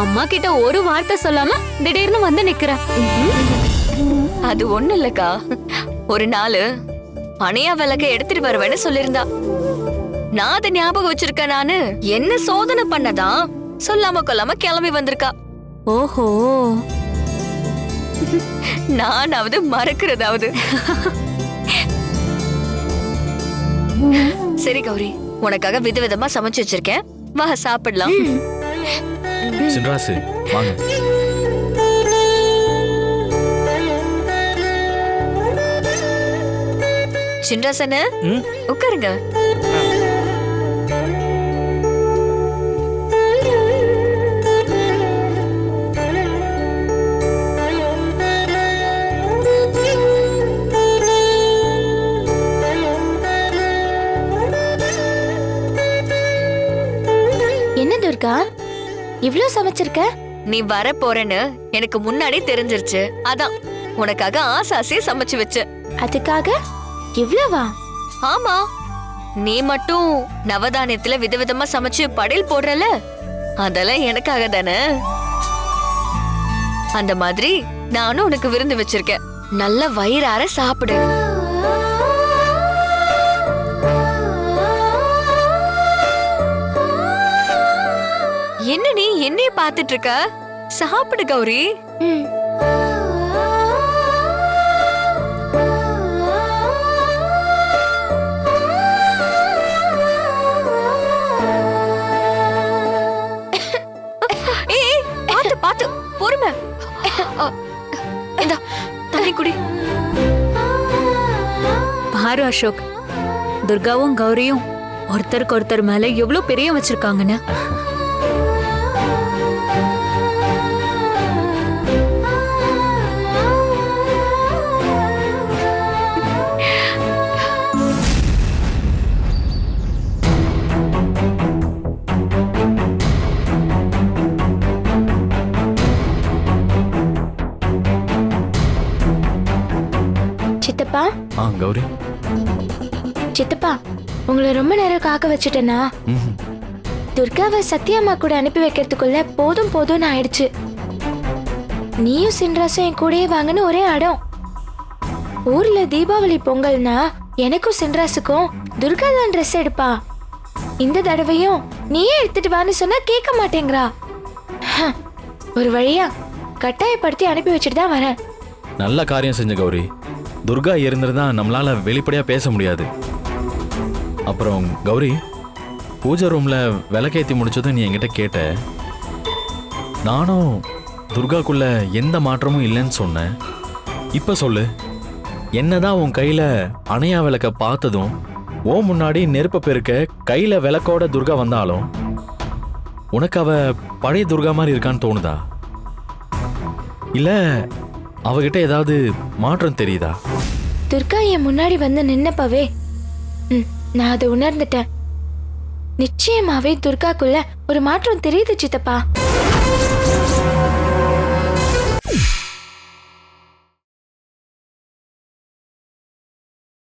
அம்மா கிட்ட ஒரு வார்த்தை சொல்லாம திடீர்னு வந்து நிக்கிற. அது ஒண்ணு இல்லக்கா. ஒரு நாள் அணையா விளக்க எடுத்துட்டு வருவேன்னு சொல்லியிருந்தா நான் அதை ஞாபகம் வச்சிருக்கேன் நானு. என்ன சோதனை பண்ணதா? சொல்லாம கொல்லாம கிளம்பி வந்திருக்கா. ஓஹோ. நானாவது மறக்கிறதாவது. சரி கௌரி உனக்காக விதவிதமா சமைச்சு வச்சிருக்கேன். வா சாப்பிடலாம். சின்ராசு வாங்க. சின்ராசனு ம்? உட்காருங்க. என்ன துர்கா? இவ்ளோ சமைச்சிருக்க? நீ வர போறேன்னு எனக்கு முன்னாடி தெரிஞ்சிருச்சு. அதான் உனக்காக ஆசாசியே சமைச்சு வச்சேன் அதுக்காக? இவ்ளோவா? ஆமா. நீ மட்டும் நவதானியத்துல விதவிதமா சமைச்சு படையல் போடுறல அதெல்லாம் எனக்காக தானே? அந்த மாதிரி நானும் உனக்கு விருந்து வச்சிருக்கேன். நல்ல வயிறார சாப்பிடு. என்ன நீ என்னைய பாத்துட்டு இருக்க சாப்பிடு கௌரி. பாத்து பாத்து. பொறுமை. தண்ணி குடி. பாரு அசோக். துர்காவும் கௌரியும் ஒருத்தருக்கு ஒருத்தர் மேல எவ்வளவு பெரிய வச்சிருக்காங்கன்னு. சித்தப்பா? ஆ கௌரி. சித்தப்பா உங்களை ரொம்ப நேரம் காக்க வச்சுட்டேனா. துர்காவை சத்யாம்மா கூட அனுப்பி வைக்கிறதுக்குள்ள போதும் போதும்னு ஆயிடுச்சு. நீயும் சின்ராசும் என் கூடயே வாங்கன்னு ஒரே அடம். ஊர்ல தீபாவளி பொங்கல்னா எனக்கும் சின்ராசுக்கும் துர்கா தான் ட்ரெஸ் எடுப்பா. இந்த தடவையும் நீயே எடுத்துட்டு வான்னு சொன்னா கேட்க மாட்டேங்கிறா. ஒரு வழியா கட்டாயப்படுத்தி அனுப்பி வச்சுட்டு தான் வரேன். நல்ல காரியம் செஞ்ச கௌரி. துர்கா இருந்திருந்தா நம்மளால வெளிப்படையா பேச முடியாது. அப்புறம் கௌரி பூஜை ரூம்ல விளக்கேற்றி முடிச்சதும் நீ என்கிட்ட கேட்ட நானும் துர்காக்குள்ள எந்த மாற்றமும் இல்லைன்னு சொன்னேன். இப்போ சொல்லு என்னதான் உன் கையில அணையா விளக்க பார்த்ததும் ஓ முன்னாடி நெருப்ப பெருக்க கையில விளக்கோட துர்கா வந்தாலும் உனக்கு அவ பழைய துர்கா மாதிரி இருக்கான்னு தோணுதா? இல்லை அவகிட்ட ஏதாவது மாற்றம் தெரியுதா? துர்கா என் முன்னாடி வந்து நின்னப்பவே நான் அதை உணர்ந்துட்டேன். நிச்சயமாவே துர்காக்குள்ள ஒரு மாற்றம் தெரியுது சித்தப்பா.